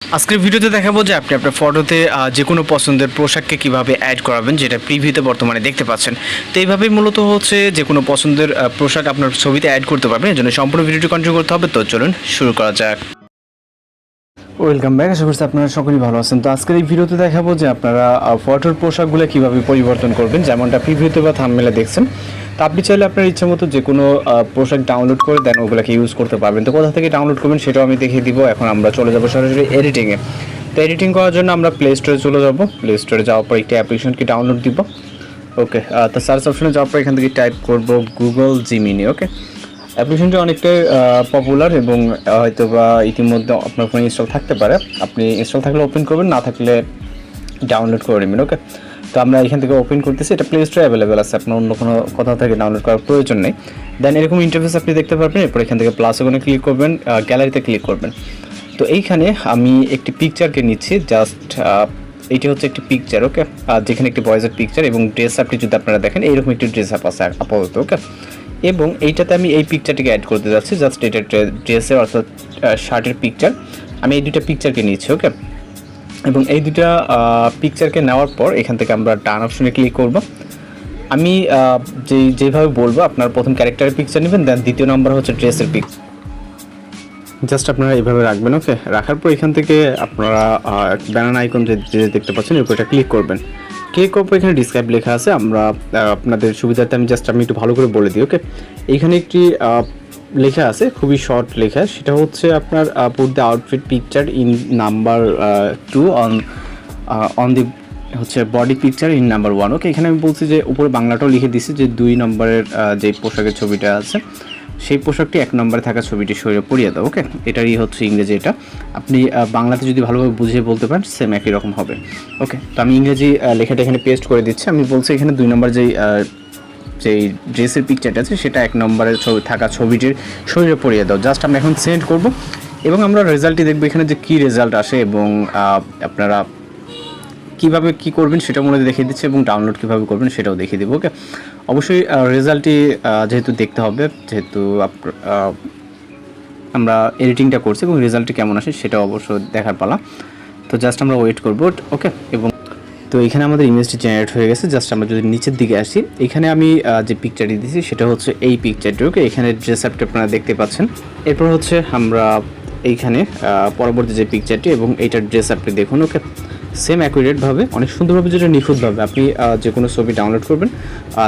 আজকের ভিডিওতে দেখাবো যে আপনি আপনার ফটোতে যে কোনো পছন্দের পোশাককে কীভাবে অ্যাড করাবেন, যেটা প্রিভিউতে বর্তমানে দেখতে পাচ্ছেন। তো এইভাবেই মূলত হচ্ছে যে কোনো পছন্দের পোশাক আপনার ছবিতে অ্যাড করতে পারবেন। এর জন্য সম্পূর্ণ ভিডিওটি কন্টিনিউ করতে হবে। তো চলুন শুরু করা যাক। ওয়েলকাম ব্যাক আশা করছি আপনারা সকলেই ভালো আছেন। তো আজকের এই ভিডিওতে দেখাবো যে আপনারা ফটোর পোশাকগুলো কীভাবে পরিবর্তন করবেন, যেমনটা প্রিভিউতে বা থাম্বনেলে দেখছেন। তো আপনি চাইলে আপনার ইচ্ছা মতো যে কোনো পোশাক ডাউনলোড করে দেন ওগুলোকে ইউজ করতে পারবেন। তো কোথা থেকে ডাউনলোড করবেন সেটাও আমি দেখিয়ে দিব। এখন আমরা চলে যাব সরাসরি এডিটিংয়ে তো এডিটিং করার জন্য আমরা প্লে স্টোরে চলে যাব। প্লে স্টোরে যাওয়ার পর একটি অ্যাপ্লিকেশনকে ডাউনলোড দিব। ওকে তো সার্চ অপশনে যাওয়ার পর এখান থেকে টাইপ করব গুগল জিমিনি ওকে অ্যাপ্লিকেশনটি অনেকটাই পপুলার এবং হয়তো বা ইতিমধ্যে আপনার ফোনে ইনস্টল থাকতে পারে। আপনি ইনস্টল থাকলে ওপেন করবেন, না থাকলে ডাউনলোড করে নেবেন ওকে তো আমরা এখান থেকে ওপেন করতেছি। এটা প্লে স্টোরে অ্যাভেলেবেল আছে, আপনার অন্য কোনো কোথাও থেকে ডাউনলোড করার প্রয়োজন নেই। দেন এরকম ইন্টারফেস আপনি দেখতে পারবেন, এরপর এখান থেকে প্লাস ওখানে ক্লিক করবেন গ্যালারিতে ক্লিক করবেন। তো এইখানে আমি একটি পিকচারকে নিচ্ছি জাস্ট এইটি হচ্ছে একটি পিকচার ওকে যেখানে একটি বয়েজের পিকচার এবং ড্রেস আপটি যদি আপনারা দেখেন, এইরকম একটি ড্রেস আপ আছে আপাতত ওকে এবং এইটাতে আমি এই পিকচারটিকে অ্যাড করতে যাচ্ছি জাস্ট এটা ড্রেসের অর্থাৎ শার্টের পিকচার আমি এই দুটা পিকচারকে নিয়েছি ওকে এবং এই দুটা পিকচারকে নেওয়ার পর এখান থেকে আমরা ডান অপশনে ক্লিক করব। আমি যে যেভাবে বলব, আপনার প্রথম ক্যারেক্টারের পিকচার নেবেন দেন দ্বিতীয় নম্বর হচ্ছে ড্রেসের পিক জাস্ট আপনারা এইভাবে রাখবেন ওকে রাখার পর এখান থেকে আপনারা ব্যানান আইকন যে দেখতে পাচ্ছেন এরপর এটা ক্লিক করবেন। করার পর এখানে ডিসক্রাইব লেখা আছে। আমরা আপনাদের সুবিধার্থে আমি জাস্ট আমি একটু ভালো করে বলে দিই ওকে এইখানে একটি লেখা আছে, খুবই শর্ট লেখা। সেটা হচ্ছে আপনার put the outfit picture in number two on on the হচ্ছে body picture in number one okay এখানে আমি বলছি যে, উপরে বাংলাটাও লিখে দিছি যে, দুই নম্বরের যে পোশাকের ছবিটা আছে। সেই পোশাকটি এক নম্বরে থাকা ছবিটি শরীরে পরিয়ে দাও, ওকে? এটারই হচ্ছে ইংরেজি এটা। আপনি বাংলাতে যদি ভালোভাবে বুঝিয়ে বলতে পারেন সেম একই রকম হবে, ওকে? তো আমি ইংরেজি লেখাটা এখানে পেস্ট করে দিচ্ছি। আমি বলছি এখানে দুই নম্বর যেই যেই ড্রেসের পিকচারটা আছে, সেটা এক নম্বরের ছবি, থাকা ছবিটির শরীরে পরিয়ে দাও। জাস্ট আমরা এখন সেন্ড করব, এবং আমরা রেজাল্টটি দেখব এখানে যে কী রেজাল্ট আসে এবং আপনারা কীভাবে কি করবেন সেটা মনে দেখিয়ে দিচ্ছে এবং ডাউনলোড কীভাবে করবেন সেটাও দেখিয়ে দেবো, ওকে? অবশ্যই রেজাল্টটি যেহেতু দেখতে হবে, যেহেতু আমরা এডিটিংটা করছি এবং রেজাল্টটি কেমন আসে সেটা অবশ্য দেখার পালা। তো জাস্ট আমরা ওয়েট করব, ওকে? এবং তো এখানে আমাদের ইমেজটি জেনারেট হয়ে গেছে, জাস্ট আমরা যদি নিচের দিকে আসি, এখানে আমি যে পিকচারটি দিয়েছি সেটা হচ্ছে এই পিকচারটি ওকে? এখানে ড্রেস আপটি আপনারা দেখতে পাচ্ছেন, এরপর হচ্ছে আমরা এইখানে পরবর্তী যে পিকচারটি এবং এইটার ড্রেস আপনি দেখুন, ওকে? সেম অ্যাকুরেটভাবে অনেক সুন্দরভাবে যেটা নিখুঁতভাবে আপনি যে কোনো ছবি ডাউনলোড করবেন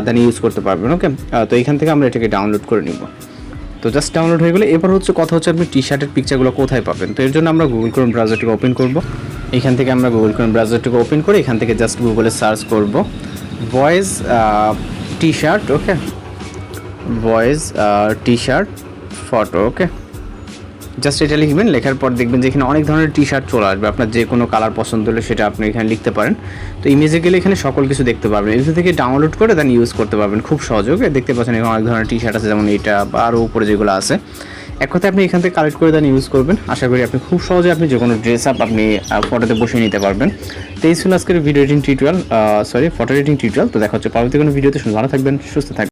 দেন ইউজ করতে পারবেন ওকে তো এখান থেকে আমরা এটাকে ডাউনলোড করে নিব। তো জাস্ট ডাউনলোড হয়ে গেলে এবার হচ্ছে কথা হচ্ছে আপনি টি শার্টের পিকচারগুলো কোথায় পাবেন? তো এর জন্য আমরা গুগল ক্রোম ব্রাউজারটিকে ওপেন করব। এখান থেকে আমরা গুগল ক্রোম ব্রাউজারটিকে ওপেন করে এখান থেকে জাস্ট গুগলে সার্চ করব। Boys T shirt okay boys T shirt photo okay just এটা লিখবেন, লেখার পর দেখবেন যে এখানে অনেক ধরনের টি শার্ট চলে আসবে। আপনার যে কোনো কালার পছন্দ হলে সেটা আপনি এখানে লিখতে পারেন। তো ইমেজে গেলে এখানে সকল কিছু দেখতে পারবেন। এখান থেকে ডাউনলোড করে দেন ইউজ করতে পারবেন। খুব ওকে দেখতে পাচ্ছেন এখানে অনেক ধরনের টি শার্ট আছে, যেমন এটা বা আরও উপরে যেগুলো আছে। এক কথায় আপনি এখান থেকে কালেক্ট করে দেন ইউজ করবেন। আশা করি আপনি খুব সহজে আপনি যে কোনো ড্রেস আপ আপনি ফটোতে বসিয়ে নিতে পারবেন। তো এই ছিল আজকের video editing tutorial sorry photo editing tutorial তো দেখা হচ্ছে পরবর্তী কোনো ভিডিওতে ভালো থাকবেন, সুস্থ থাকবেন।